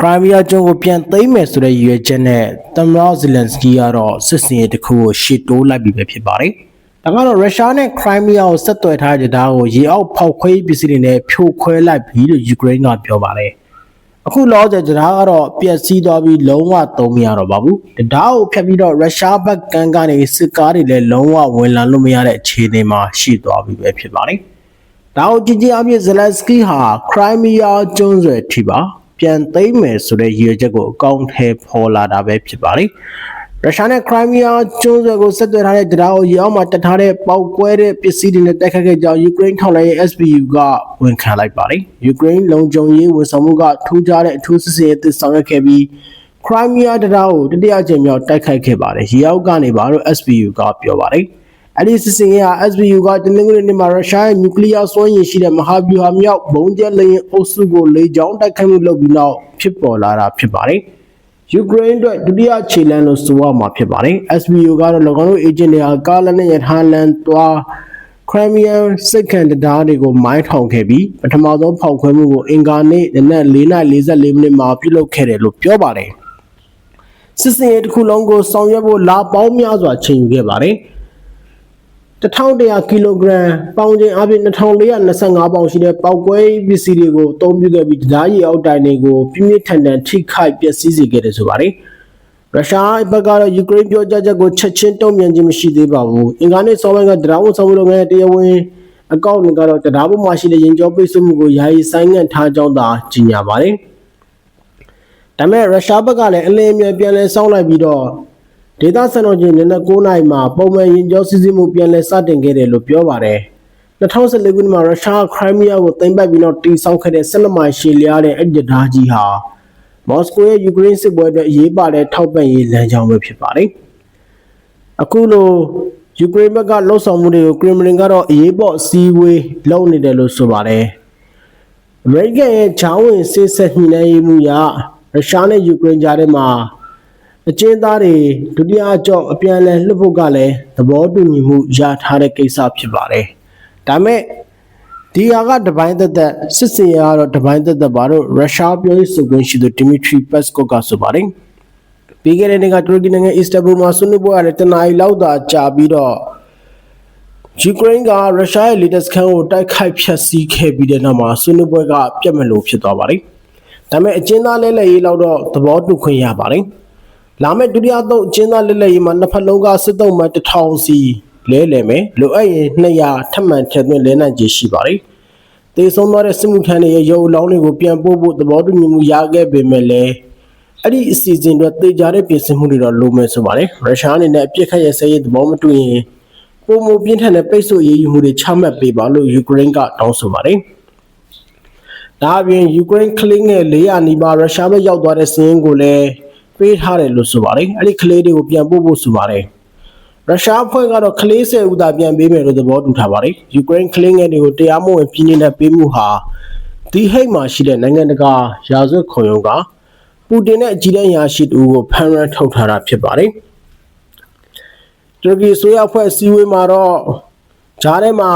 ခရိုင်းမီးယားကျွန်းကိုပြန်သိမ်းမယ်ဆိုတဲ့ရည်ရွယ်ချက်နဲ့သမ္မတဇီလန်စကီကတော့စစ်စင်ရေးတစ်ခုကိုရှေ့တိုးလိုက်ပြီပဲဖြစ်ပါတယ်။ဒါကတော့ရုရှားနဲ့ခရိုင်းမီးယားကိုဆက်သွယ်ထားတဲ့တရားကိုရေအောက်ဖောက်ခွဲပစ္စည်းတွေနဲ့ဖြိုခွဲလိုက်ပြီလို့ယူကရိန်းကပြောပါတယ်။အခုလောဆယ်တရားကတော့ပျက်စီးသွားပြီးလုံးဝသုံးမရတော့ပါဘူး။တရားကိုဖျက်ပြီးတော့ရုရှားဘက်ကန်ကနေစစ်ကားတွေလည်းလုံးဝဝင်လာလို့မရတဲ့အခြေအနေမှာရှိသွားပြီပဲဖြစ်ပါတယ်။ဒါကိုကြည်ကြည်အပြည့်ဇလန်စကီဟာခရိုင်းမီးယားကျွန်းဆွယ်ထိပါ ပြန်သိမ်းမယ်ဆိုတဲ့ရည်ရွယ်ချက်ကိုအကောင့်ထဲပေါ်လာတာပဲဖြစ်ပါလေရုရှားနဲ့ခရိုင်းမီးယားကျွန်းဆွယ်ကိုဆက်သွယ်ထားတဲ့တရားကိုရောက်မှတက်ထားတဲ့ပောက်ကွဲတဲ့ပစ္စည်းတွေနဲ့တိုက်ခတ်ခဲ့ကြောင်းယူကရိန်းထောက်လှမ်းရေး SBU ကဝန်ခံလိုက်ပါတယ်ယူကရိန်းလုံခြုံရေးဝန်ဆောင်မှုကထူးခြားတဲ့အထူးစစ်စင်ရေးသစ်ဆောင်ရွက်ခဲ့ပြီးခရိုင်းမီးယားတရားကိုတတိယအကြိမ်မြောက်တိုက်ခိုက်ခဲ့ပါတယ်ရေအောက်ကနေပါလို့ SBU ကပြောပါတယ် အဲ့ဒီစစ်စင်ရေးဟာ SBU ကတနင်္ဂနွေနေ့မှာရုရှားရဲ့နျူကလ িয়ার စွမ်းရည်ရှိတဲ့မဟာဗျူဟာမြောက်ဘုံကျဲလေယာဉ်အုပ်စုကိုလေကြောင်းတိုက်ခိုက်မှုလုပ်ပြီးနောက်ဖြစ်ပေါ်လာတာဖြစ်ပါတယ်။ယူကရိန်းအတွက်ဒုတိယခြေလှမ်းလို့ဆိုရမှာဖြစ်ပါတယ်။ SBU ကတော့၎င်းတို့ agent တွေဟာကားလနဲ့ရထားလန်သွားခရိုင်းမီးယားစစ်ခံတရားတွေကိုမိုင်းထောင်ခဲ့ပြီးပထမဆုံးဖောက်ခွဲမှုကိုအင်္ဂါနေ့နနက်4:44မိနစ်မှာပြုလုပ်ခဲ့တယ်လို့ပြောပါတယ်။စစ်စင်ရေးတစ်ခုလုံးကိုဆောင်ရွက်ဖို့လာပေါင်းများစွာချိန်ယူခဲ့ပါတယ်။ 1100ကီလိုဂရမ်ပေါင်ချိန်အပြင်2425ပေါင်ရှိတဲ့ပောက်ကွဲပစ္စည်းတွေကိုအသုံးပြုခဲ့ပြီးတရားရီအောက်တိုင်တွေကိုပြင်းပြထန်ထန်ထိခိုက်ပျက်စီးစေခဲ့တယ်ဆိုပါတယ်။ရုရှားဘက်ကတော့ယူကရိန်းပြောကြားချက်ကိုချက်ချင်းတုံ့ပြန်ခြင်းမရှိသေးပါဘူး။အင်္ဂါနေ့စောပိုင်းကတရားဝင်ဆောင်မှုလုပ်ငန်းရဲ့တရားဝင်အကောင့်တွေကတော့တရားပေါ်မှာရှိတဲ့ရင်ကျော်ပိတ်ဆို့မှုကိုယာယီဆိုင်းငံ့ထားကြောင်းသာကြေညာပါတယ်။ဒါပေမဲ့ရုရှားဘက်ကလည်းအလင်းအမြန်ပြန်လည်ဆောင်းလိုက်ပြီးတော့ ဒေသစံတော်ချိန်နနက်9:00နာရီမှာပုံမှန်ရင်ကျော်စီစီမှုပြန်လည်စတင်ခဲ့တယ်လို့ပြောပါတယ်။2014ခုနှစ်မှာရုရှားခရိုင်းမီးယားကိုသိမ်းပိုက်ပြီးတော့တီဆောက်ခဲ့တဲ့12မိုင်ရှည်လျားတဲ့အဲ့ဒီဓာကြီးဟာမော်စကိုရဲ့ယူကရိန်းစစ်ပွဲအတွက်အရေးပါတဲ့ထောက်ပံ့ရေးလမ်းကြောင်းပဲဖြစ်ပါတယ်။အခုလိုယူကရိန်းဘက်ကလှုပ်ဆောင်မှုတွေကိုကရမလင်ကတော့အရေးပေါ်စီးဝေးလုပ်နေတယ်လို့ဆိုပါတယ်။အမေရိကန်ရဲ့ဂျောင်းဝင်စစ်ဆက်ညှိနှိုင်းရေးမှုရရုရှားနဲ့ယူကရိန်းကြားထဲမှာ အကျဉ်းသားတွေဒုတိယအကြော့အပြန်အလှန်လွှတ်ဖို့ကလည်းသဘောတူညီမှုရထားတဲ့ကိစ္စဖြစ်ပါတယ်။ဒါမဲ့ဒီဟာကတပိုင်းသက်သက်စစ်စင်ရကတော့တပိုင်းသက်သက်ပါတော့ရုရှားပြောရေးဆိုခွင့်ရှိသူဒီမီထရီပက်စကော့ကဆိုပါတယ်။ပြီးခဲ့တဲ့နေ့ကတူရကီနိုင်ငံအစ္စတန်ဘူလ်မှာဆွေးနွေးပွဲရတယ်တနအီလောက်သာကြာပြီးတော့ယူကရိန်းကရုရှားရဲ့ latest ခန်းကိုတိုက်ခိုက်ဖျက်ဆီးခဲ့ပြီးတဲ့နောက်မှာဆွေးနွေးပွဲကပြတ်မလို့ဖြစ်သွားပါတယ်။ဒါပေမဲ့အကျဉ်းသားလဲလှယ်ရေးလောက်တော့သဘောတူခွင့်ရပါတယ်။ လာမယ့်ဒုတိယသုံးအကျဉ်းသားလဲလှယ်ရေးမှာနှစ်ဖက်လုံးကစစ်တုံးမှ1000စီလဲလှယ်မယ်။လိုအပ်ရင်200ထပ်မံထည့်သွင်းလဲနိုင်ခြေရှိပါတယ်။တေဆုံးသွားတဲ့စစ်မှုထမ်းတွေရဲ့ရုပ်အလောင်းတွေကိုပြန်ပို့ဖို့သဘောတူညီမှုရခဲ့ပေမဲ့လည်းအဲ့ဒီအစီအစဉ်တွေတေချာတဲ့ပြင်ဆင်မှုတွေတော့လိုမယ်ဆိုပါတယ်။ရုရှားအနေနဲ့အပြစ်ခတ်ရစဲရေးသဘောမတူရင်ပုံမပြင်းထန်တဲ့ပိတ်ဆို့ရေးယူမှုတွေချမှတ်ပေးပါလို့ယူကရိန်းကတောင်းဆိုပါတယ်။ဒါအပြင်ယူကရိန်းကလင်းငယ်400နီးပါးရုရှားဘက်ရောက်သွားတဲ့စင်းကိုလည်း ပေးထားတယ်လို့ဆိုပါတယ်။အဲ့ဒီကလေးတွေကိုပြန်ပို့ဖို့ဆိုပါတယ်။ရုရှားအဖွဲ့ကတော့ကလေး10ဦးသာပြန်ပေးမယ်လို့သဘောတူထားပါတယ်။ယူကရိန်းကလင်းငယ်တွေကိုတရားမဝင်ပြည်နေတဲ့ပေးမှုဟာဒီဟိတ်မှာရှိတဲ့နိုင်ငံတကာရာဇဝတ်ခုံရုံးကပူတင်နဲ့အကြီးတန်းရာရှိတူကိုဖမ်းရမ်းထုတ်ထားတာဖြစ်ပါတယ်။တူရကီဆိုရဖွဲ့စည်းဝေးမှာတော့ဂျားထဲမှာ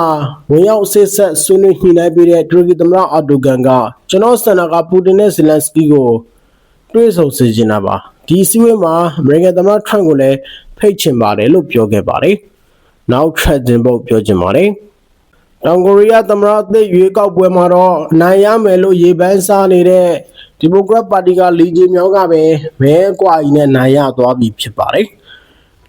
ဝင်ရောက်ဆစ်ဆက်ဆွေးနွေးညှိနှိုင်းပေးတဲ့တူရကီသမ္မတအာဒိုဂန်ကကျွန်တော်စန္ဒကပူတင်နဲ့ဇီလန်စကီကိုတွေ့ဆုံစေချင်တာပါ ဒီစည်းဝေးမှာအမေရိကန်သမ္မတထရန့်ကိုလည်းဖိတ်ချင်ပါတယ်လို့ပြောခဲ့ပါတယ်နောက်ထပ်တင်ဖို့ပြောချင်ပါတယ်တောင်ကိုရီးယားသမ္မတအသစ်ရွေးကောက်ပွဲမှာတော့နိုင်ရမယ်လို့ရေပန်းစားနေတဲ့ဒီမိုကရက်ပါတီကလီဂျီမြောင်းကပဲမဲကွာကြီးနဲ့နိုင်ရသွားပြီဖြစ်ပါတယ်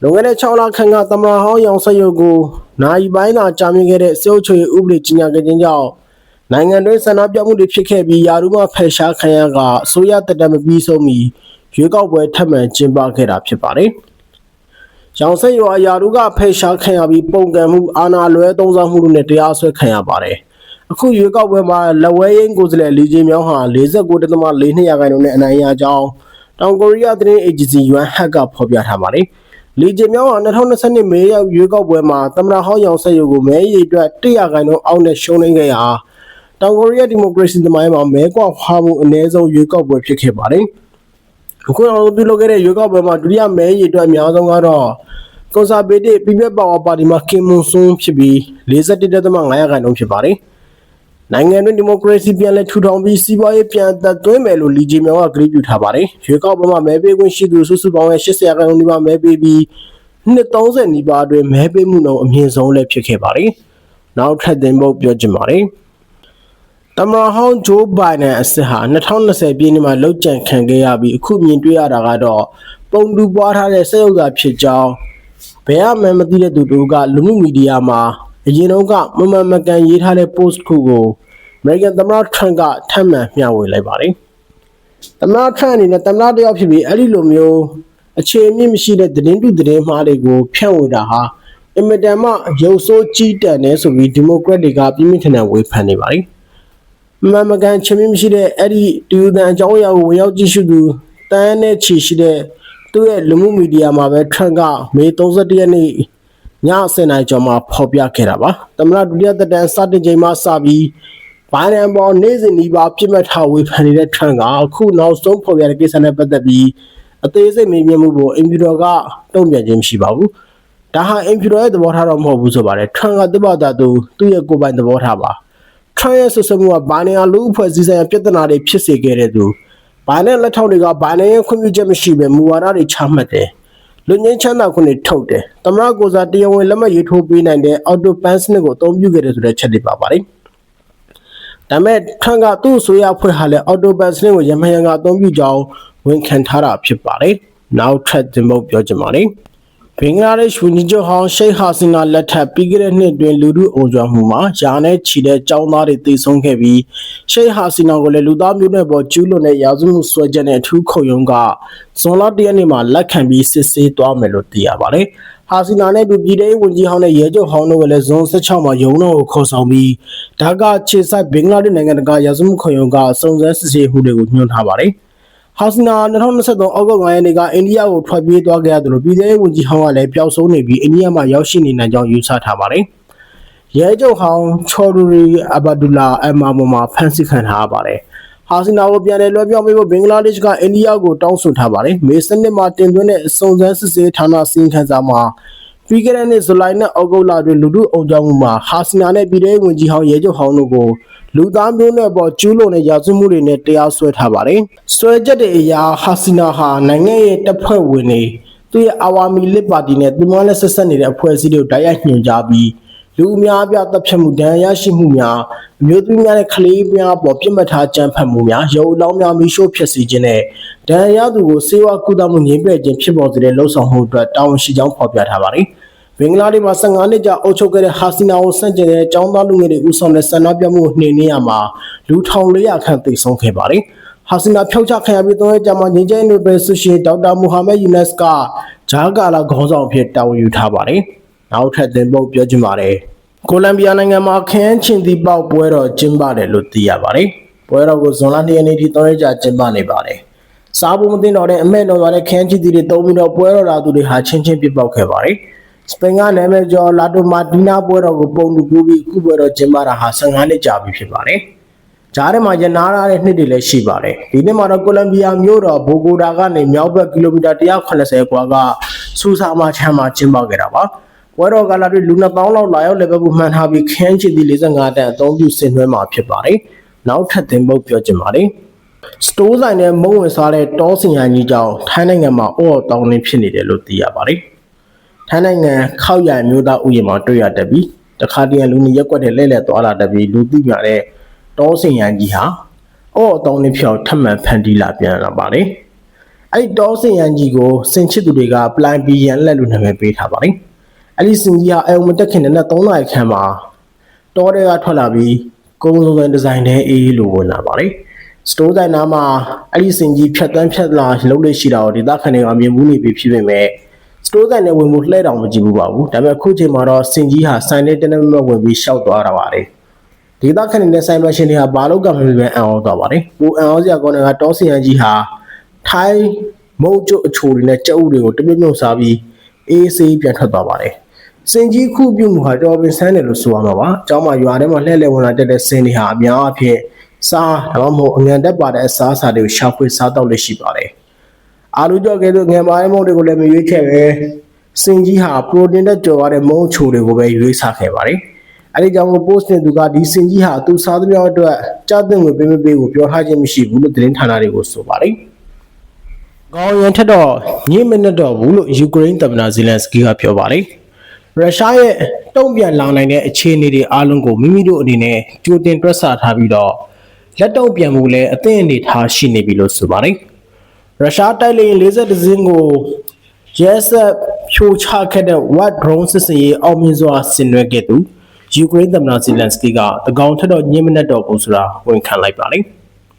လွန်ခဲ့တဲ့6လခန့်ကသမ္မတဟောင်းရောင်ဆက်ရုပ်ကိုနိုင်ပိုင်းသာကြာမြင့်ခဲ့တဲ့စေအုပ်ချုပ်ရေးဥပဒေကြီးညာခဲ့ခြင်းကြောင့်နိုင်ငံတွင်းဆန္ဒပြမှုတွေဖြစ်ခဲ့ပြီးယာရုမဖယ်ရှားခံရကအစိုးရတက်တမပြီးဆုံးပြီး ရွေးကောက်ပွဲထပ်မံကျင်းပခဲ့တာဖြစ်ပါတယ်။ရောင်ဆက်ရွာယာရုကဖယ်ရှားခံရပြီးပုံကံမှုအာဏာလွဲသုံးစားမှုတို့နဲ့တရားစွဲခံရပါတယ်။အခုရွေးကောက်ပွဲမှာလက်ဝဲရင်ကိုယ်စားလှယ်လီဂျီမြောင်းဟာ49.42ရာခိုင်နှုန်းနဲ့အနိုင်ရကြောင်းတောင်ကိုရီးယားသတင်းအေဂျင်စီ Yuan Hak ကဖော်ပြထားပါတယ်။လီဂျီမြောင်းဟာ2022မေရောက်ရွေးကောက်ပွဲမှာသမ္မတဟောင်းရောင်ဆက်ရုပ်ကိုမဲရည်အတွက်100ရာခိုင်နှုန်းအောက်နဲ့ရှုံးနိမ့်ခဲ့ရာတောင်ကိုရီးယားဒီမိုကရေစီသမိုင်းမှာမဲကွာဖွာမှုအနည်းဆုံးရွေးကောက်ပွဲဖြစ်ခဲ့ပါတယ်။ အခုအောင်ပြုလုပ်ခဲ့တဲ့ရွေးကောက်ပွဲမှာဒုတိယမဲရည်အတွက်အများဆုံးကတော့ကွန်ဆာဗေးတစ်ပြည်ပြပါဝါပါတီမှာကင်မွန်ဆွန်းဖြစ်ပြီး41.5ရာခိုင်နှုန်းဖြစ်ပါတယ်။နိုင်ငံတွင်ဒီမိုကရေစီပြန်လည်ထူထောင်ပြီးစီးပွားရေးပြန်သက်သွင်းမယ်လို့လီဂျီမြောင်ကကြေညာထားပါတယ်။ရွေးကောက်ပွဲမှာမဲပေးခွင့်ရှိသူစုစုပေါင်းရဲ့80ရာခိုင်နှုန်းနီးပါးမဲပေးပြီးနှစ်30နီးပါးအတွင်းမဲပေးမှုနှုန်းအမြင့်ဆုံးလည်းဖြစ်ခဲ့ပါတယ်။နောက်ထပ်တင်ဖို့ပြောချင်ပါတယ်။ တမရဟောင်းဂျိုးဘိုင်ဒန်အစစ်ဟာ2020ပြည်နှစ်မှာလောက်ကျန်ခံခဲ့ရပြီးအခုမြင်တွေ့ရတာကတော့ပုံတူပွားထားတဲ့စက်ရုပ်သာဖြစ်ကြောင်းဘယ်အမှန်မသိတဲ့သူတို့ကလူမှုမီဒီယာမှာအရင်တော့ကမမှန်မကန်ရေးထားတဲ့ post ခုကို American သမ္မတ Trump ကထပ်မံမျှဝေလိုက်ပါတယ်။သမ္မတ Trump အနေနဲ့သမ္မတတယောက်ဖြစ်ပြီးအဲ့ဒီလိုမျိုးအခြေအမြင့်မရှိတဲ့သတင်းတုသတင်းမှားတွေကိုဖြန့်ဝေတာဟာအင်မတန်မှရုပ်ဆိုးကြီးတန်တယ်ဆိုပြီးဒီမိုကရက်တွေကပြင်းပြင်းထန်ထန်ဝေဖန်နေပါတယ်။ မမှန်ကန်ချင်းမရှိတဲ့အဲ့ဒီတူတန်အကြောင်းအရာကိုဝင်ရောက်ကြည့်ရှုသူတန်းနဲ့ချီရှိတဲ့သူ့ရဲ့လူမှုမီဒီယာမှာပဲ Trump ကမေ31ရက်နေ့ည7:00နာရီကျော်မှာဖော်ပြခဲ့တာပါ။သမ္မတဒုတိယသက်တမ်းစတင်ချိန်မှစပြီးဘိုင်ဒန်ပေါ်နေ့စဉ်ဒီပါပြစ်မှတ်ထားဝေဖန်နေတဲ့ Trump ကအခုနောက်ဆုံးဖော်ပြတဲ့ကိစ္စနဲ့ပတ်သက်ပြီးအသေးစိတ်မေးမြန်းမှုကိုအင်ဖြူတော်ကတုံ့ပြန်ခြင်းမရှိပါဘူး။ဒါဟာအင်ဖြူတော်ရဲ့သဘောထားတော့မဟုတ်ဘူးဆိုပါတယ်။ Trump ကသူ့ဘာသာသူသူ့ရဲ့ကိုယ်ပိုင်သဘောထားပါ။ Trump ရဲ့ဆွဆွမှုကဘာနေရာလူအဖွဲ့အစည်းဆိုင်ရာပြဿနာတွေဖြစ်စေခဲ့တဲ့သူဘိုင်ဒန်လက်ထောက်တွေကဘိုင်ဒန်ရဲ့ခွင့်ပြုချက်မရှိဘဲမူဝါဒတွေချမှတ်တယ်။လူငင်းချမ်းသာခွင့်တွေထုတ်တယ်။သမရကိုစားတရားဝင်လက်မှတ်ရေးထိုးပေးနိုင်တဲ့အော်တိုပန်စနစ်ကိုအသုံးပြုခဲ့တယ်ဆိုတဲ့ချက်တွေပါပါတယ်။ဒါမဲ့ထန်ကသူ့ဆိုရဖွဲ့ဟာလည်းအော်တိုပန်စနစ်ကိုရမယံကအသုံးပြုကြောင်းဝန်ခံထားတာဖြစ်ပါတယ်။နောက်ထပ်တင်ဖို့ပြောချင်ပါတယ်။ ဘင်္ဂလားဒေ့ရှ်ဝန်ကြီးချုပ်ဟောင်းရှိတ်ဟာစီနာလက်ထက်ပြီးခဲ့တဲ့နှစ်တွင်လူထုအုံကြွမှုမှာယာနဲ့ချီတဲ့ចောင်းသားတွေတေဆုံးခဲ့ပြီးရှိတ်ဟာစီနာကိုလည်းလူသားမျိုးနွယ်ပေါ်ကျူးလွန်တဲ့ရာဇဝမှုဆွဲချက်နဲ့အထူးခုံရုံးကဇွန်လ၁ရက်နေ့မှာလက်ခံပြီးစစ်ဆေးသွားမယ်လို့သိရပါတယ်။ဟာစီနာနဲ့ဒူပြည်တဲ့ဝန်ကြီးဟောင်းနဲ့ရဲချုပ်ဟောင်းတို့ကလည်းဇွန်16မှာရုံးတော်ကိုခေါ်ဆောင်ပြီးဒါကခြေဆိုင်ဘင်္ဂလားဒေ့ရှ်နိုင်ငံတကာရာဇဝမှုခုံရုံးကစုံစမ်းစစ်ဆေးမှုတွေကိုညွှန်ထားပါတယ်။ ဟာစနာ2023အောက်တိုဘာ9ရက်နေ့ကအိန္ဒိယကိုထွက်ပြေးသွားခဲ့ရသလိုပြည်ထောင်ဝန်ကြီးဟောင်းကလည်းပျောက်ဆုံးနေပြီးအိန္ဒိယမှာရောက်ရှိနေနိုင်ကြောင်းယူဆထားပါတယ်။ရဲချုပ်ဟောင်းချော်ရူရီအဘဒူလာအမာမမှာဖမ်းဆီးခံထားပါတယ်။ဟာစနာကိုပြန်လည်လွှဲပြောင်းပေးဖို့ဘင်္ဂလားဒေ့ရှ်ကအိန္ဒိယကိုတောင်းဆိုထားပါတယ်။မေစနစ်မှာတင်သွင်းတဲ့စုံစမ်းစစ်ဆေးဌာနစီရင်ခံစာမှာ ပြီးခဲ့တဲ့နှစ်ဇူလိုင်နဲ့ဩဂုတ်လတွင်လူထုအုံကြမှုမှာဟာစနာနဲ့ပြည်ထောင်ဝန်ကြီးဟောင်းရဲချုပ်ဟောင်းတို့ကိုလူသားမျိုးနွယ်ပေါ်ကျူးလွန်တဲ့ရာဇဝမှုတွေနဲ့တရားစွဲထားပါတယ်။စွဲချက်တွေအရာဟာစီနာဟာနိုင်ငံရဲ့တပ်ဖွဲ့ဝင်တွေသူ့ရဲ့အာဝါမီလစ်ပါတီနဲ့သူမနဲ့ဆက်ဆက်နေတဲ့အဖွဲ့အစည်းတွေကိုတိုက်ရိုက်ညွှန်ကြားပြီး လူအများအပြားတပ်ဖြတ်မှုဒဏ်ရာရရှိမှုများအမျိုးသမီးများနဲ့ကလေးများပေါ်ပြစ်မှတ်ထားကြမ်းဖက်မှုများရုပ်အလောင်းများမိရှို့ဖျက်ဆီးခြင်းနဲ့ဒဏ်ရာရသူကိုစေဝါကုသမှုငြိမ်းပယ်ခြင်းဖြစ်ပေါ်စေတဲ့လှုပ်ဆောင်မှုအတွက်တာဝန်ရှိကြောင်းဖော်ပြထားပါတယ်။ဘင်္ဂလားဒေ့ရှ်မှာ15နှစ်ကြာအုပ်ချုပ်ခဲ့တဲ့ဟာစီနာကိုစန့်ကျင်တဲ့ចောင်းသားလူငယ်တွေဦးဆောင်တဲ့ဆန္ဒပြမှုနှိမ်နင်းရမှာလူ1400ခန့်သေဆုံးခဲ့ပါတယ်။ဟာစီနာဖြောက်ချခံရပြီးသုံးရက်ကြာမှငင်းကျဲနိုဘယ်ဆုရှင်ဒေါက်တာမူဟာမက်ယူနက်စ်ကဂျာကာလာခေါင်းဆောင်ဖြစ်တာဝန်ယူထားပါတယ်။ နောက်ထပ်သင်ပုတ်ပြောချင်ပါတယ်။ကိုလံဘီယာနိုင်ငံမှာခင်းချင်းတီပေါက်ပွဲတော်ကျင်းပတယ်လို့သိရပါတယ်။ပွဲတော်ကိုဇွန်လ2ရက်နေ့ထိ3ရက်ကြာကျင်းပနေပါတယ်။စားဖို့မသိတော့တဲ့အမဲတော်သွားတဲ့ခင်းချီတီတွေတုံးပြီးတော့ပွဲတော်လာသူတွေဟာချင်းချင်းပြစ်ပေါက်ခဲ့ပါတယ်။စပိန်ကနာမည်ကျော်လာတိုမာတီနာပွဲတော်ကိုပုံတူကူပြီးအခုပွဲတော်ကျင်းပတာဟာ15နှစ်ကြာပြီဖြစ်ပါတယ်။ဂျားထဲမှာရနာရတဲ့နှစ်တွေလည်းရှိပါတယ်။ဒီနှစ်မှာတော့ကိုလံဘီယာမြို့တော်ဘိုဂိုတာကနေမြောက်ဘက်ကီလိုမီတာ180ကွာကစူဆာမာချမ်းမှာကျင်းပခဲ့တာပါ။ ပွဲတော်ကလာတွေလူ2000လောက်လာရောက်လည်းပဲမှန်ထားပြီးခန်းချီတီ45တန်အသုံးပြုဆင်နွှဲမှာဖြစ်ပါတယ်။နောက်ထပ်သင်ပုတ်ပြောချင်ပါတယ်။စတိုးဆိုင်နဲ့မုံဝင်စားတဲ့တောစင်ရကြီးကြောင့်ထိုင်းနိုင်ငံမှာအော်တောင်းနေဖြစ်နေတယ်လို့သိရပါတယ်။ထိုင်းနိုင်ငံခောက်ရမျိုးသားဥယျာဉ်မှာတွေ့ရတတ်ပြီးတခါတည်းလူနေရက်ွက်တဲ့လဲလဲသွားလာတတ်ပြီးလူသိမြတဲ့တောစင်ရန်ကြီးဟာအော့အတောင်းလေးဖြောက်ထပ်မံဖန်တီးလာပြန်လာပါတယ်အဲ့ဒီတောစင်ရန်ကြီးကိုစင်ချစ်သူတွေကပလိုင်ဘီယန်လက်လို့နာမည်ပေးထားပါတယ် အဲ့ဒီစင်ကြီးဟာအုံမတက်ခင်နဲ့3နာရီခန့်မှာတောတွေကထွက်လာပြီးကုန်းစုံစံဒီဇိုင်းနဲ့အေးလို့ဝင်လာပါတယ်စတိုးတိုင်းနားမှာအဲ့ဒီစင်ကြီးဖြတ်တန်းဖြတ်လာလှုပ်လို့ရှိတာကိုဒေသခံတွေကမြင်မှုနေပြီးဖြစ်ပေမဲ့စတိုးဆိုင်နဲ့ဝင်မှုလှဲတောင်မကြည့်ဘူးပါဘူးဒါပေမဲ့အခုချိန်မှာတော့စင်ကြီးဟာဆိုင်နဲ့တနက်မဝင်ပြီးရှောက်သွားတာပါတယ်ဒေသခံနေတဲ့ဆိုင်မရှင်တွေဟာဘာလို့ကမှမပြန်အံ့ဩသွားပါတယ်ပူအံ့ဩစရာကောင်းတဲ့ကတောစင်ရကြီးဟာထိုင်းမုတ်ကျုပ်အချိုတွေနဲ့ကြက်ဥတွေကိုတပြည့်မြုပ်စားပြီးအေးဆေးပြန်ထွက်သွားပါတယ် စင်ကြီးခုပြုမှုဟာတော်ပင်ဆန်းတယ်လို့ဆိုရမှာပါ။ကျောင်းမှာရွာထဲမှာလှည့်လည်ဝင်လာတဲ့စင်တွေဟာအများအပြားစားဒါမှမဟုတ်အငံတက်ပါတဲ့အစားအစာတွေကိုရှာဖွေစားတော့လက်ရှိပါတယ်။အာလူကြော့ကဲဆိုငယ်မိုင်းမုံတွေကိုလည်းမရွေးခဲ့ပဲစင်ကြီးဟာပရိုတင်းနဲ့ကြော်ရတဲ့မုံချိုတွေကိုပဲရွေးစားခဲ့ပါတယ်အဲဒီကြောင့် post တင်သူကဒီစင်ကြီးဟာသူစားသမျှအတွက်ကြားတင်ငွေပေးမပေးကိုပြောထားခြင်းမရှိဘူးလို့သတင်းဌာနတွေကိုဆိုပါတယ်။ကောင်းရန်ထက်တော့ညင်မနက်တော့ဘူးလို့ယူကရိန်းသမ္မတဇီလန်စကီကပြောပါတယ်။ ရုရှားရဲ့တုံ့ပြန်လာနိုင်တဲ့အခြေအနေတွေအားလုံးကိုမိမိတို့အနေနဲ့ကြိုတင်တွက်ဆထားပြီးတော့လက်တုံ့ပြန်မှုလည်းအသင့်အနေထားရှိနေပြီလို့ဆိုပါတယ်။ရုရှားတိုက်လေယာဉ်42စင်းကိုရဲစက်ဖြိုချခဲ့တဲ့ What drone စစ်စင်ရေးအောင်မြင်စွာဆင်နွှဲခဲ့သူယူကရိန်းသမ္မတဇီလန်စကီကတကောင်ထက်တော့ညင်မနက်တော့ဘူးဆိုတာဝန်ခံလိုက်ပါတယ်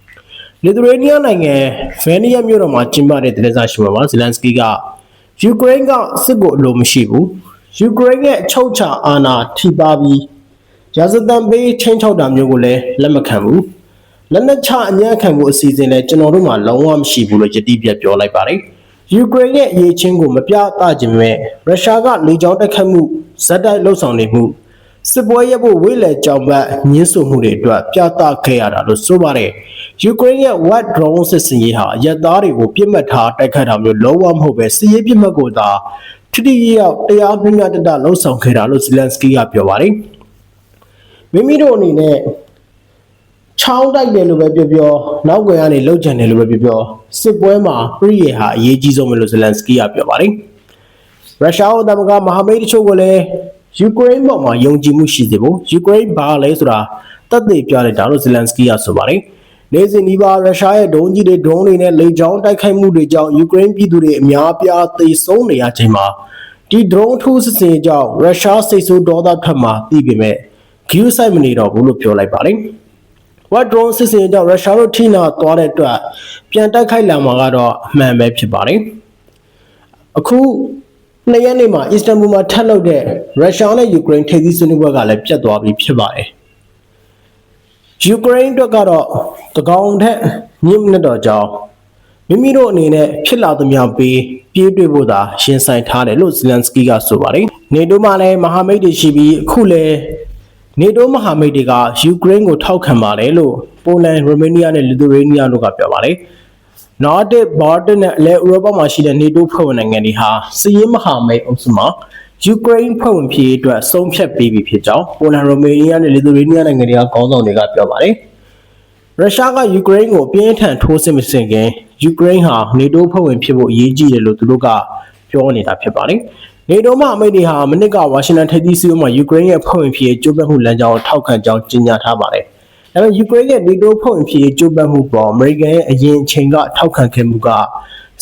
။လစ်သူရေးနီးယားနိုင်ငံဗန်နီးယားမြို့တော်မှာကျင်းပတဲ့သတင်းစာရှင်းပွဲမှာဇီလန်စကီကယူကရိန်းကစစ်ကိုအလိုမရှိဘူး ယူကရိန်းရဲ့အချုပ်ချာအာဏာထိပါပြီးရာဇသံပေးချင်းချောက်တာမျိုးကိုလည်းလက်မခံဘူးလက်နက်ချအညံ့ခံမှုအစီအစဉ်လည်းကျွန်တော်တို့မှာလုံးဝမရှိဘူးလို့ယတိပြတ်ပြောလိုက်ပါတယ်ယူကရိန်းရဲ့အရေးချင်းကိုမပြသခြင်းမဲ့ရုရှားကလေကြောင်းတိုက်ခတ်မှုဇက်တိုက်လှုပ်ဆောင်နေမှုစစ်ပွဲရပ်ဖို့ဝေးလည်ကြောင်ပတ်ညှင်းဆိုမှုတွေအတွက်ပြသခဲ့ရတာလို့ဆိုပါတယ်။ယူကရိန်းရဲ့ What drone စစ်စင်ရေးဟာအရက်သားတွေကိုပြစ်မှတ်ထားတိုက်ခတ်တာမျိုးလုံးဝမဟုတ်ပဲစစ်ရေးပြစ်မှတ်ကိုသာ ထိတိရောက်တရားမျှမျှတတလှုပ်ဆောင်ခဲ့တာလို့ဇီလန်စကီကပြောပါတယ်။မိမိတို့အနေနဲ့ချောင်းတိုက်တယ်လို့ပဲပြောပြောနောက်ကွယ်ကနေလှုပ်ကြံတယ်လို့ပဲပြောပြောစစ်ပွဲမှာပြည်ရဟာအရေးကြီးဆုံးပဲလို့ဇီလန်စကီကပြောပါတယ်။ရုရှားသမဂမဟာမိတ်တချို့ကလည်းယူကရိန်းပေါ်မှာယုံကြည်မှုရှိစေဖို့ယူကရိန်းဘာလဲဆိုတာတတ်သိပြလိုက်တာလို့ဇီလန်စကီကဆိုပါတယ်။ နေစဉ်ဒီပါရုရှားရဲ့ဒုံးကြီးတွေဒရုန်းတွေနဲ့လေကြောင်းတိုက်ခိုက်မှုတွေကြောင့်ယူကရိန်းပြည်သူတွေအများအပြားသေဆုံးနေရချိန်မှာဒီဒရုန်းထိုးစစ်ဆင်ကြောင့်ရုရှားစိတ်ဆိုးဒေါသထွက်မှာသိပေမဲ့ဂီယူဆိုင်မနေတော့ဘူးလို့ပြောလိုက်ပါတယ်။ What drone စစ်စင်ကြောင့်ရုရှားတို့ထိနာသွားတဲ့အတွက်ပြန်တိုက်ခိုက်လာမှာကတော့အမှန်ပဲဖြစ်ပါတယ်။အခုနှစ်ရက်နေ့မှာအစ္စတန်ဘူလ်မှာထပ်လုပ်တဲ့ရုရှားနဲ့ယူကရိန်းထိပ်သီးဆွေးနွေးပွဲကလည်းပြတ်သွားပြီဖြစ်ပါတယ်။ ယူကရိန်းအတွက်ကတော့တကောင်ထက်ညစ်မနက်တော့ကြောင်းမိမိတို့အနေနဲ့ဖြစ်လာသမျှပေးပြေးတွေ့ဖို့သာရှင်းဆိုင်ထားတယ်လို့ဇီလန်စကီကဆိုပါတယ်။နေတိုးမှလည်းမဟာမိတ်တွေရှိပြီးအခုလည်းနေတိုးမဟာမိတ်တွေကယူကရိန်းကိုထောက်ခံပါတယ်လို့ပိုလန်၊ရိုမေးနီးယားနဲ့လီသူရေးနီးယားတို့ကပြောပါတယ်။ Nordic Baltic နဲ့လည်းဥရောပမှာရှိတဲ့ NATO ဖွဲ့ဝင်နိုင်ငံတွေဟာစီးရင်မဟာမိတ်အုပ်စုမှာ ယူကရိန်းဖွဲ့ဝင်ဖြစ်ရေးအတွက်ဆုံးဖြတ်ပေးပြီးဖြစ်ကြောင်းပိုလန်ရိုမေးနီးယားနဲ့လီသူရေးနီးယားနိုင်ငံတွေကခေါင်းဆောင်တွေကပြောပါတယ်။ရုရှားကယူကရိန်းကိုအပြင်းထန်ထိုးစစ်မဆင်ခင်ယူကရိန်းဟာ NATO ဖွဲ့ဝင်ဖြစ်ဖို့အရေးကြီးတယ်လို့သူတို့ကပြောနေတာဖြစ်ပါတယ်။ NATO မှအမိတ်တွေဟာမနစ်ကဝါရှင်တန်ထိပ်သီးစည်းဝေးမှာယူကရိန်းရဲ့ဖွဲ့ဝင်ဖြစ်ရေးကြိုးပမ်းမှုလမ်းကြောင်းကိုထောက်ခံကြောင်းကြေညာထားပါတယ်။ဒါပေမဲ့ယူကရိန်းရဲ့ NATO ဖွဲ့ဝင်ဖြစ်ရေးကြိုးပမ်းမှုပေါ်အမေရိကန်ရဲ့အရင်အချိန်ကထောက်ခံခဲ့မှုက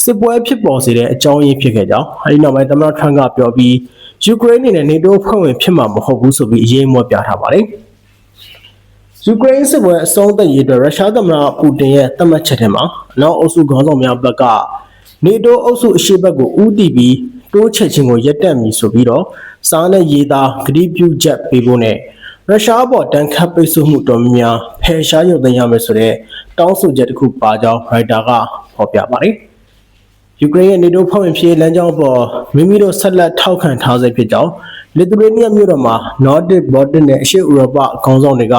စစ်ပွဲဖြစ်ပေါ်စေတဲ့အကြောင်းရင်းဖြစ်ခဲ့ကြောင်းအဲဒီနောက်ပိုင်းသမ္မတထရန့်ကပြောပြီးယူကရိန်းအနေနဲ့ NATO ဖွဲ့ဝင်ဖြစ်မှာမဟုတ်ဘူးဆိုပြီးအရေးမွက်ပြထားပါတယ်။ယူကရိန်းစစ်ပွဲအဆုံးသတ်ရေးအတွက်ရုရှားသမ္မတပူတင်ရဲ့သတ်မှတ်ချက်ထဲမှာအနောက်အုပ်စုခေါင်းဆောင်များဘက်ကနေတိုးအုပ်စုအရှိဘက်ကိုဦးတည်ပြီးတိုးချက်ခြင်းကိုရပ်တန့်မည်ဆိုပြီးတော့စားနဲ့ရေးသားဂတိပြုချက်ပေးဖို့နဲ့ရုရှားပေါ်တန်ခတ်ပိတ်ဆို့မှုတော်များများဖယ်ရှားရုပ်သိမ်းရမယ်ဆိုတဲ့တောင်းဆိုချက်တစ်ခုပါကြောင်းရိုက်တာကဖော်ပြပါတယ်။ ယူကရိန်းရဲ့နေတိုးဖွဲ့ဝင်ဖြစ်လမ်းကြောင်းပေါ်မိမိတို့ဆက်လက်ထောက်ခံထားဆဲဖြစ်ကြောင်းလစ်သူရေးနီးယားမြို့တော်မှာ Nordic Baltic နဲ့အရှေ့ဥရောပခေါင်းဆောင်တွေက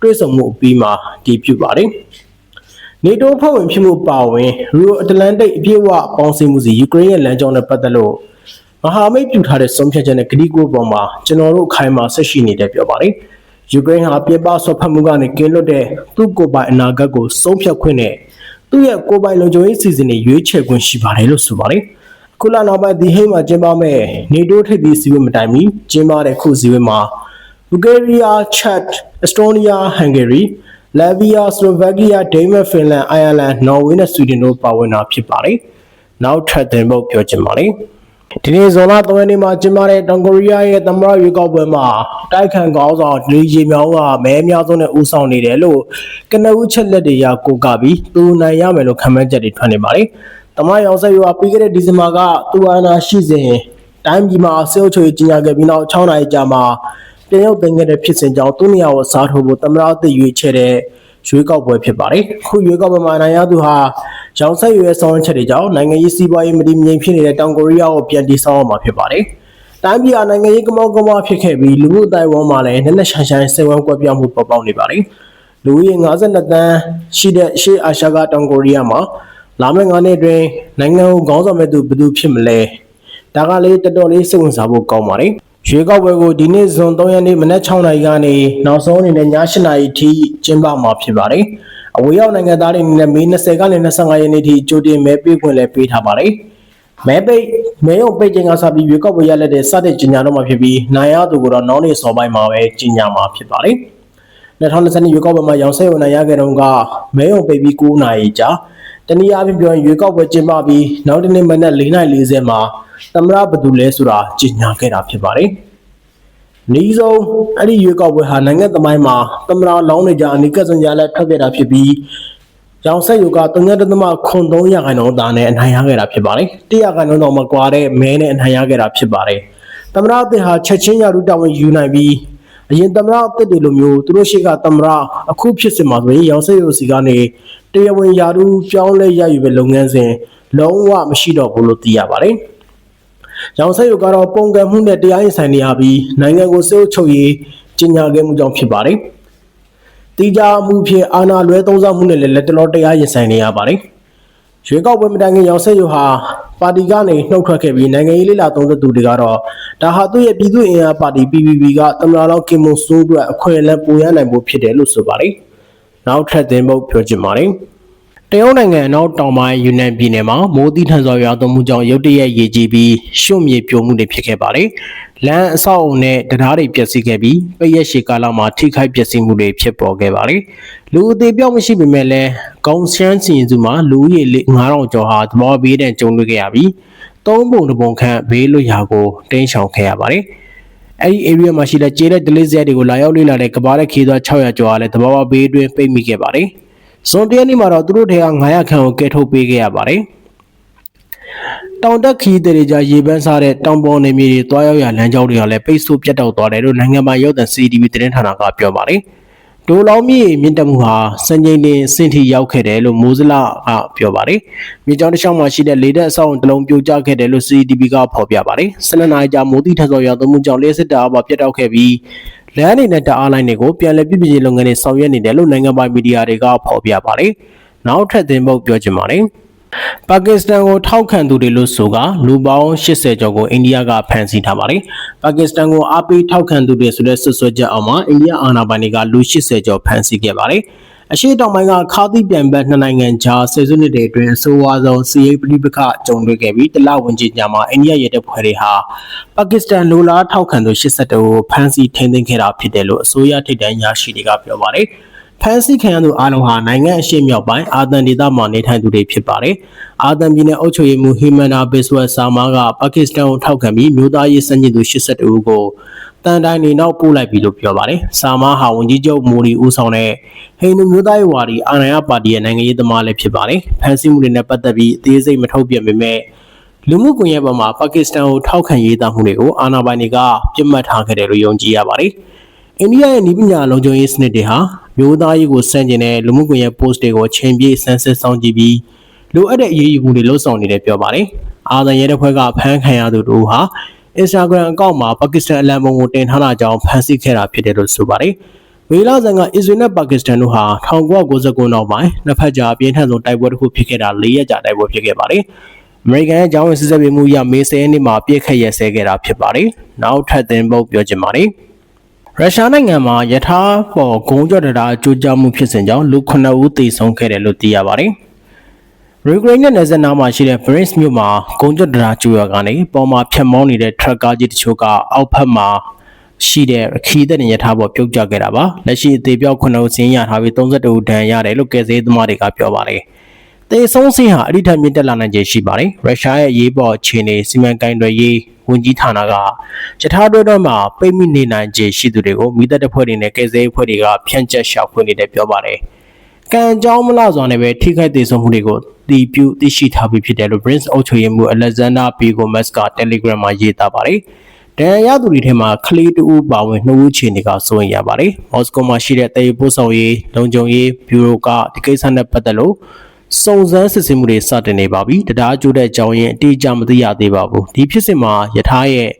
တွေ့ဆုံမှုအပြီးမှာတည်ပြုပါတယ်။နေတိုးဖွဲ့ဝင်ဖြစ်မှုပါဝင်ရူအတလန်တိတ်အပြည့်အဝပေါင်းစည်းမှုစီယူကရိန်းရဲ့လမ်းကြောင်းနဲ့ပတ်သက်လို့မဟာမိတ်ပြုထားတဲ့ဆုံးဖြတ်ချက်နဲ့ဂတိကိုပေါ်မှာကျွန်တော်တို့အခိုင်အမာဆက်ရှိနေတယ်ပြောပါတယ်။ယူကရိန်းဟာပြပဆော့ဖတ်မှုကနေကင်းလွတ်တဲ့သူ့ကိုယ်ပိုင်အနာဂတ်ကိုဆုံးဖြတ်ခွင့်နဲ့ သူ့ရဲ့ကိုယ်ပိုင်လုံခြုံရေးစီစဉ်တွေရွေးချယ်ခွင့်ရှိပါတယ်လို့ဆိုပါတယ်။အခုလနောက်ပိုင်းဒီဟိမှာကျင်းပမဲ့နေတိုးထိပ်သီးစီးပွားမတိုင်မီကျင်းပတဲ့ခုစီးပွားမှာဘူဂေးရီးယား၊ချက်၊အက်စတိုးနီးယား၊ဟန်ဂေရီလက်ဗီးယား၊စလိုဗက်ကီးယား၊ဒိန်းမတ်၊ဖင်လန်၊အိုင်ယာလန်၊နော်ဝေးနဲ့ဆွီဒင်တို့ပါဝင်တာဖြစ်ပါတယ်။နောက်ထပ်တင်ဖို့ပြောချင်ပါတယ်။ ဒီနေ့ဇွန်လ3ရက်နေ့မှာကျင်းပတဲ့တောင်ကိုရီးယားရဲ့သမ္မတရွေးကောက်ပွဲမှာတိုက်ခိုက်ခေါင်းဆောင်လီဂျီမြောင်းကမဲအများဆုံးနဲ့ဦးဆောင်နေတယ်လို့ကနဦးချက်လက်တွေရကိုကပြီးသူနိုင်ရမယ်လို့ခန့်မှန်းချက်တွေထွက်နေပါတယ်။သမ္မတရောင်ဆက်ရွာပြီးခဲ့တဲ့ဒီဇင်ဘာကသူအာဏာရှိစဉ်တိုင်းပြည်မှာစေအုပ်ချုပ်ရေးကြီးညာခဲ့ပြီးနောက်6နိုင်ကြာမှာပြန်ရောက်တင်ခဲ့တဲ့ဖြစ်စဉ်ကြောင့်သူ့နေရာကိုစားထိုးဖို့သမ္မတအသစ်ရွေးချယ်တဲ့ရွေးကောက်ပွဲဖြစ်ပါတယ်။ခုရွေးကောက်ပွဲမှာနိုင်ရသူဟာ ရောင်ဆက်ရွေးဆောင်ရွက်ချက်တွေကြောင့်နိုင်ငံရေးစီးပွားရေးမတည်မငြိမ်ဖြစ်နေတဲ့တောင်ကိုရီးယားကိုပြန်တည်ဆောက်အောင်မှာဖြစ်ပါတယ်။တိုင်းပြည်အနိုင်ငံရေးကမောက်ကမောဖြစ်ခဲ့ပြီးလူမှုအတိုင်းအဝန်းမှာလည်းနက်နက်ရှိုင်းရှိုင်းစိတ်ဝမ်းကွက်ပြောင်းမှုပေါ်ပေါက်နေပါတယ်။လူဦးရေ52တန်းရှိတဲ့ရှေ့အာရှကတောင်ကိုရီးယားမှာလာမယ့်9နှစ်အတွင်းနိုင်ငံကိုခေါင်းဆောင်မဲ့သူဘယ်သူဖြစ်မလဲ။ဒါကလေးတော်တော်လေးစိတ်ဝင်စားဖို့ကောင်းပါတယ်။ရွေးကောက်ပွဲကိုဒီနေ့ဇွန်3ရက်နေ့မနက်6နာရီကနေနောက်ဆုံးအနေနဲ့ည7နာရီထိကျင်းပမှာဖြစ်ပါတယ်။ အဝေးရောက်နိုင်ငံသားတွေအနေနဲ့မေ20ကနေ25ရက်နေ့ထိကြိုတင်မဲပေးခွင့်လည်းပေးထားပါတယ်။မဲပိတ်မဲရုံပိတ်ခြင်းကစပြီးရွေးကောက်ပွဲရလက်တဲ့စတဲ့ကြီးညာတော့မှာဖြစ်ပြီးနိုင်ရသူကတော့နောက်နေ့စော်ပိုင်းမှာပဲကြီးညာမှာဖြစ်ပါတယ်။2020ရွေးကောက်ပွဲမှာရောင်ဆက်ရုံနိုင်ရခဲ့တော့ကမဲရုံပိတ်ပြီး9နာရီကြာတနည်းအားဖြင့်ပြောရင်ရွေးကောက်ပွဲကျင်းပပြီးနောက်တစ်နေ့မနက်4:40မှာသမရဘသူလဲဆိုတာကြီးညာခဲ့တာဖြစ်ပါတယ်။ နီးဆုံးအဲ့ဒီရွေးကောက်ပွဲဟာနိုင်ငံသမိုင်းမှာသမရလောင်းနေကြအနိကစံကြလက်ထွက်ခဲ့တာဖြစ်ပြီးရောင်ဆက်ယူက3.3ရာခိုင်နှုန်းသားနဲ့အနိုင်ရခဲ့တာဖြစ်ပါတယ်။100ရာခိုင်နှုန်းတော့မကွာတဲ့မဲနဲ့အနိုင်ရခဲ့တာဖြစ်ပါတယ်။သမရအသစ်ဟာချက်ချင်းရာထူးတာဝန်ယူနိုင်ပြီးအရင်သမရအသစ်တွေလိုမျိုးသူတို့ရှိကသမရအခုဖြစ်စင်မှာဆိုရင်ရောင်ဆက်ယူစီကနေတရားဝင်ရာထူးပြောင်းလဲရယူပဲလုပ်ငန်းစဉ်လုံးဝမရှိတော့ဘူးလို့သိရပါတယ်။ ရောင်ဆက်ယူကတော့ပုံကံမှုနဲ့တရားရင်ဆိုင်နေရပြီးနိုင်ငံကိုစိုးချုပ်ရေးကြီးညာခဲ့မှုကြောင့်ဖြစ်ပါတယ်။တီးကြမှုဖြင့်အာဏာလွဲသုံးစားမှုနဲ့လည်းလက်တလောတရားရင်ဆိုင်နေရပါတယ်။ရွေးကောက်ပွဲမတိုင်ခင်ရောင်ဆက်ယူဟာပါတီကနေနှုတ်ထွက်ခဲ့ပြီးနိုင်ငံရေးလိလာသုံးသပ်သူတွေကတော့ဒါဟာသူ့ရဲ့ပြည်သူ့အင်အားပါတီ PPP ကသမ္မတလောင်းကင်မွန်ဆိုးအတွက်အခွင့်အလမ်းပိုရနိုင်ဖို့ဖြစ်တယ်လို့ဆိုပါတယ်။နောက်ထပ်သင်ပုတ်ပြောချင်ပါတယ်။ တရုတ်နိုင်ငံအနောက်တောင်ပိုင်းယူနန်ပြည်နယ်မှာမိုးသီးထန်စွာရွာသွန်းမှုကြောင့်ရုတ်တရက်ရေကြီးပြီးရွှံ့မြေပြိုမှုတွေဖြစ်ခဲ့ပါတယ်။လမ်းအဆောက်အုံနဲ့တရားတွေပျက်စီးခဲ့ပြီးပိတ်ရက်ရှည်ကာလမှာထိခိုက်ပျက်စီးမှုတွေဖြစ်ပေါ်ခဲ့ပါတယ်။လူအသေးပြောက်မရှိပေမဲ့လည်းကောင်းရှမ်းစီရင်စုမှာလူဦးရေ9000ကျော်ဟာသဘောဘေးဒဏ်ကြုံတွေ့ခဲ့ရပြီးသုံးပုံတစ်ပုံခန့်ဘေးလွတ်ရာကိုတင်းရှောင်ခဲ့ရပါတယ်။အဲ့ဒီ area မှာရှိတဲ့ကျေးတဲ့ delay တွေကိုလာရောက်လေ့လာတဲ့ကဘာတဲ့ခေသွား600ကျော်ကလည်းသဘောဘေးအတွင်းပိတ်မိခဲ့ပါတယ်။ ဇွန်တရက်နေ့မှာတော့သူတို့ထဲက900ခန့်ကိုကဲထုတ်ပေးခဲ့ရပါတယ်။တောင်တက်ခီးတွေကြရေပန်းစားတဲ့တောင်ပေါ်နေမြေတွေတွားရောက်ရလမ်းကြောင်းတွေကလည်းပိတ်ဆို့ပြတ်တောက်သွားတယ်လို့နိုင်ငံပိုင်ရုပ်သံ CTV သတင်းဌာနကပြောပါတယ်။ဒိုလောင်မြေမြင့်တက်မှုဟာစံချိန်တင်စင်ထီရောက်ခဲ့တယ်လို့မိုးစလာကပြောပါတယ်။မြေကြောင်းတစ်လျှောက်မှာရှိတဲ့လေတပ်အဆောက်အုံတစ်လုံးပြိုကျခဲ့တယ်လို့ CCTV ကဖော်ပြပါတယ်။12နာရီကြာမိုးတိထဆော်ရောက်မှုကြောင့်လျှက်စစ်တာအပေါ်ပြတ်တောက်ခဲ့ပြီး လမ်းအနေနဲ့တအားလိုင်းတွေကိုပြန်လည်ပြည့်ပြည့်လုပ်ငန်းတွေဆောင်ရွက်နေတယ်လို့နိုင်ငံပိုင်မီဒီယာတွေကဖော်ပြပါတယ်။နောက်ထပ်သင်ပုတ်ပြောချင်ပါတယ်။ပါကစ္စတန်ကိုထောက်ခံသူတွေလို့ဆိုကလူပေါင်း80ကျော်ကိုအိန္ဒိယကဖမ်းဆီးထားပါတယ်။ပါကစ္စတန်ကိုအားပေးထောက်ခံသူတွေဆိုတဲ့ဆွဆွချက်အောင်မှာအိန္ဒိယအာဏာပိုင်တွေကလူ80ကျော်ဖမ်းဆီးခဲ့ပါတယ်။ အရှိတောင်ပိုင်းကခါသီးပြန်ဘက်နှစ်နိုင်ငံကြားဆယ်စုနှစ်တွေအတွင်းအဆိုးဝါးဆုံးစီးရိတ်ပဋိပက္ခကြုံတွေ့ခဲ့ပြီးတလဝင်ကြီးညာမှာအိန္ဒိယရဲတပ်ဖွဲ့တွေဟာပါကစ္စတန်လိုလားထောက်ခံသူ82ကိုဖမ်းဆီးထိန်းသိမ်းခဲ့တာဖြစ်တယ်လို့အစိုးရထိပ်တန်းရရှိတွေကပြောပါတယ်။ ဖမ်းဆီးခံရသူအားလုံးဟာနိုင်ငံအရှေ့မြောက်ပိုင်းအာသန်ဒေသမှာနေထိုင်သူတွေဖြစ်ပါတယ်။အာသန်ပြည်နယ်အုပ်ချုပ်ရေးမှူးဟီမန်နာဘစ်ဝတ်ဆာမာကပါကစ္စတန်ကိုထောက်ခံပြီးမြို့သားရေးစံကျင်သူ82ဦးကိုတန်တိုင်းနေနောက်ပို့လိုက်ပြီလို့ပြောပါတယ်။ဆာမာဟာဝန်ကြီးချုပ်မိုဒီဦးဆောင်တဲ့ဟိန္ဒူမျိုးသားရေးဝါဒီအာဏာရပါတီရဲ့နိုင်ငံရေးသမားလည်းဖြစ်ပါတယ်။ဖန်ဆီးမှုတွေနဲ့ပတ်သက်ပြီးအသေးစိတ်မထုတ်ပြန်ပေမဲ့လူမှုကွန်ရက်ပေါ်မှာပါကစ္စတန်ကိုထောက်ခံရေးသားမှုတွေကိုအာဏာပိုင်တွေကပြစ်မှတ်ထားခဲ့တယ်လို့ယုံကြည်ရပါတယ်။ အိန္ဒိယရဲ့နည်းပညာလုံခြုံရေးစနစ်တွေဟာမျိုးသားရေးကိုစန့်ကျင်တဲ့လူမှုကွန်ရက် post တွေကိုချိန်ပြေးဆန်းစစ်ဆောင်ကြည့်ပြီးလိုအပ်တဲ့အရေးယူမှုတွေလှုံ့ဆော်နေတယ်ပြောပါတယ်။အာဇန်ရဲတပ်ဖွဲ့ကဖမ်းခံရသူတို့ဟာ Instagram အကောင့်မှာပါကစ္စတန်အလံပုံကိုတင်ထားတာကြောင့်ဖမ်းဆီးခဲ့တာဖြစ်တယ်လို့ဆိုပါတယ်။ဝေလာဇန်ကအစ္စရေးနဲ့ပါကစ္စတန်တို့ဟာ1999နောက်ပိုင်းနှစ်ဖက်ကြားအပြင်းထန်ဆုံးတိုက်ပွဲတစ်ခုဖြစ်ခဲ့တာ၄ရက်ကြာတိုက်ပွဲဖြစ်ခဲ့ပါတယ်။အမေရိကန်ရဲ့ကြောင်းဝင်စစ်ဆေးပေးမှုအရမေဆယ်နှစ်မှာပြစ်ခတ်ရဲဆဲခဲ့တာဖြစ်ပါတယ်။နောက်ထပ်သင်ပုတ်ပြောချင်ပါတယ်။ ရုရှားနိုင်ငံမှာယထာပေါ်ဂုံးကြော်တရားအကျိုးကြမှုဖြစ်စဉ်ကြောင့်လူ9ဦးသေဆုံးခဲ့တယ်လို့သိရပါတယ်။ယူကရိန်းနဲ့နယ်စပ်နားမှာရှိတဲ့ Brest မြို့မှာဂုံးကျွတ်ဒရာကျူရကနေပေါ်မှာဖြတ်မောင်းနေတဲ့ truck ကားကြီးတချို့ကအောက်ဖက်မှာရှိတဲ့ခီးတဲ့နေရထားပေါ်ပြုတ်ကျခဲ့တာပါလက်ရှိအသေးပြောက်9ဦးစင်းရထားပြီး32ဦးဒဏ်ရတယ်လို့ကယ်ဆယ်သမားတွေကပြောပါတယ် တေဆုံးစင်းဟာအဋ္ဌမြင့်တက်လာနိုင်ခြေရှိပါတယ်ရုရှားရဲ့ရေးပေါ်အခြေအနေစီမံကိန်းတွေရေးဝန်ကြီးဌာနကယထာတွဲတော့မှာပိတ်မိနေနိုင်ခြေရှိသူတွေကိုမိသက်တပ်ဖွဲ့တွေနဲ့ကယ်ဆယ်အဖွဲ့တွေကဖြန့်ကျက်ရှာဖွေနေတယ်ပြောပါတယ်ကံကြောင်းမလားစွာနဲ့ပဲထိခိုက်သေးဆုံးမှုတွေကိုတီးပြုသိရှိထားပြီးဖြစ်တယ်လို့ Prince အုပ်ချုပ်ရေးမှူး Alexander P. Gomez က Telegram မှာရေးသားပါတယ်။ဒဏ်ရာရသူတွေထဲမှာကလေးတဦးပါဝင်နှုတ်ဦးချီနေကစိုးရင်ရပါတယ်။မော်စကိုမှာရှိတဲ့တည်ပို့ဆောင်ရေးလုံခြုံရေးဘျူရိုကဒီကိစ္စနဲ့ပတ်သက်လို့ စုံစမ်းစစ်ဆေးမှုတွေစတင်နေပါပြီ။တရားကျိုးတဲ့အကြောင်းရင်းအတိအကျမသိရသေးပါဘူး။ဒီဖြစ်စဉ်မှာယထာရဲ့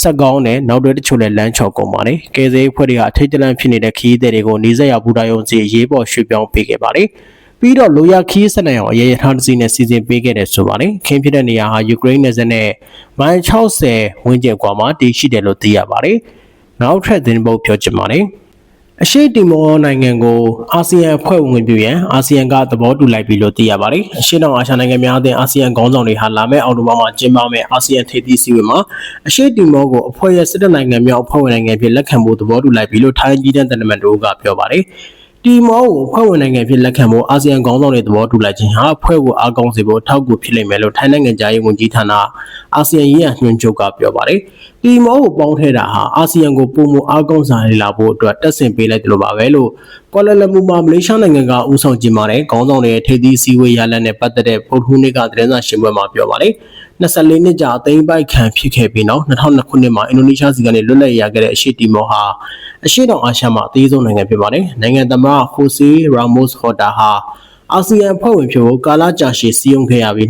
စက်ကောင်းနဲ့နောက်တွဲတချို့လည်းလမ်းချော်ကုန်ပါတယ်။ကယ်ဆယ်ဖွဲ့တွေကအထိတ်တလန့်ဖြစ်နေတဲ့ခီးသည်တွေကိုနေဆက်ရောက်ဘူတာယုံစီရေးပေါ်ရွှေ့ပြောင်းပေးခဲ့ပါတယ်။ပြီးတော့လိုယာခီးစနစ်အောင်အရေးရထားတစ်စီးနဲ့စီစဉ်ပေးခဲ့တယ်ဆိုပါတယ်ခင်းဖြစ်တဲ့နေရာဟာယူကရိန်းနယ်စပ်နဲ့မိုင်60ဝန်းကျင်ကွာမှာတည်ရှိတယ်လို့သိရပါတယ်နောက်ထပ်သတင်းပုတ်ပြောချင်ပါတယ် အရှိတီမောနိုင်ငံကိုအာဆီယံအဖွဲ့ဝင်ပြုရန်အာဆီယံကသဘောတူလိုက်ပြီလို့သိရပါတယ်။အရှိတောင်အာရှနိုင်ငံများအသင်းအာဆီယံခေါင်းဆောင်တွေဟာလာမယ့်အောက်တိုဘာမှာကျင်းပမယ့်အာဆီယံထိပ်သီးစည်းဝေးမှာအရှိတီမောကိုအဖွဲ့ရဲ့စစ်တပ်နိုင်ငံများအဖွဲ့ဝင်နိုင်ငံဖြစ်လက်ခံဖို့သဘောတူလိုက်ပြီလို့ထိုင်းပြည်ထောင်တန်တမန်တို့ကပြောပါတယ်။ တီမောကိုအဖွဲ့ဝင်နိုင်ငံဖြစ်လက်ခံဖို့အာဆီယံခေါင်းဆောင်တွေသဘောတူလိုက်ခြင်းဟာအဖွဲ့ကိုအားကောင်းစေဖို့ထောက်ကူဖြစ်လိမ့်မယ်လို့ထိုင်းနိုင်ငံသားရေးဝန်ကြီးဌာနအာဆီယံရေးအညွှန်ချုပ်ကပြောပါတယ်။တီမောကိုပေါင်းထည့်တာဟာအာဆီယံကိုပုံမအားကောင်းစားလာဖို့အတွက်တက်ဆင်ပေးလိုက်တယ်လို့ပါပဲလို့ကွာလာလမ်ပူမှာမလေးရှားနိုင်ငံကဦးဆောင်ကျင်းပတဲ့ခေါင်းဆောင်တွေရဲ့ထိပ်သီးစည်းဝေးရလဒ်နဲ့ပတ်သက်တဲ့ပုဒ်ထုနှစ်ကသတင်းစာရှင်းပွဲမှာပြောပါတယ်။ 24နှစ်ကြာအသိမ်းပိုက်ခံဖြစ်ခဲ့ပြီးနောက်2002ခုနှစ်မှာအင်ဒိုနီးရှားစီကနေလွတ်လပ်ရခဲ့တဲ့အရှိတီမောဟာအရှိတောင်အာရှမှာအသေးဆုံးနိုင်ငံဖြစ်ပါတယ်။နိုင်ငံသမ္မတဟိုစီရာမို့စ်ဟော်တာဟာအာဆီယံအဖွဲ့ဝင်ဖြစ်ဖို့ကာလာကြာရှည်စီယုံခဲ့ရပြီး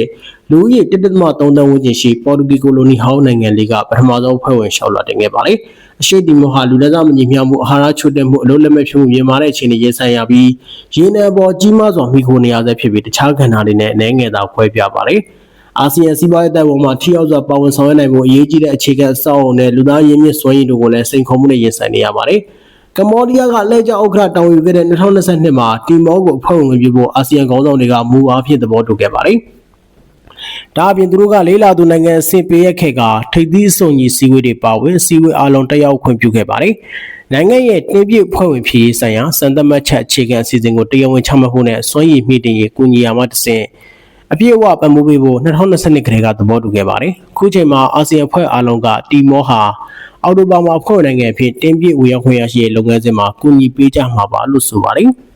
2017လူဦးရေ1.3သန်းဝန်းကျင်ရှိပေါ်တူဂီကိုလိုနီဟောင်းနိုင်ငံလေးကပထမဆုံးအဖွဲ့ဝင်ရှောက်လာတင်ခဲ့ပါတယ်။အရှိတီမောဟာလူလက်စားမညီမျှမှုအာဟာရချို့တဲ့မှုအလုံးလက်မဲ့ဖြစ်မှုမြင်မာတဲ့အခြေအနေရင်ဆိုင်ရပြီးရေနယ်ပေါ်ကြီးမားစွာမိခိုနေရဆဲဖြစ်ပြီးတခြားကဏ္ဍတွေနဲ့အနေငယ်သာခွဲပြပါတယ်။ အာဆီယံစီးပွားရေးတပ်ပေါ်မှာထိရောက်စွာပါဝင်ဆောင်ရွက်နိုင်ဖို့အရေးကြီးတဲ့အခြေခံအဆောက်အအုံနဲ့လူသားရင်းမြစ်စွမ်းရည်တို့ကိုလည်းစိန်ခေါ်မှုနဲ့ရင်ဆိုင်နေရပါတယ်။ကမ္ဘောဒီးယားကလက်ကျဥက္ကဋ္ဌတောင်းယူခဲ့တဲ့2022မှာတီမောကိုအဖွဲ့ဝင်ပြုဖို့အာဆီယံခေါင်းဆောင်တွေကမူအားဖြင့်သဘောတူခဲ့ပါတယ်။ဒါအပြင်သူတို့ကလေးလာသူနိုင်ငံအဆင့်ပေးရခဲ့ကထိပ်သီးအစုံကြီးစီဝေးတွေပါဝင်စီဝေးအလုံးတက်ရောက်ခွင့်ပြုခဲ့ပါတယ်။နိုင်ငံရဲ့တင်ပြဖွဲ့ဝင်ဖြစ်ရေးဆိုင်ရာစံသတ်မှတ်ချက်အခြေခံအစီအစဉ်ကိုတရားဝင်ချမှတ်ဖို့နဲ့စွမ်းရည်မြင့်တင်ရေးကူညီရမှတစ်ဆင့် အပြည့်အဝပံ့ပိုးပေးဖို့2022ခရေကသဘောတူခဲ့ပါတယ်။အခုချိန်မှာအာဆီယံဖွဲ့အားလုံးကတီမောဟာအော်တိုဘာမှာဖွဲ့ဝင်နိုင်ငံအဖြစ်တင်းပြည့်ဝေရောက်ခွင့်ရရှိတဲ့လုပ်ငန်းစဉ်မှာကူညီပေးကြမှာပါလို့ဆိုပါတယ်။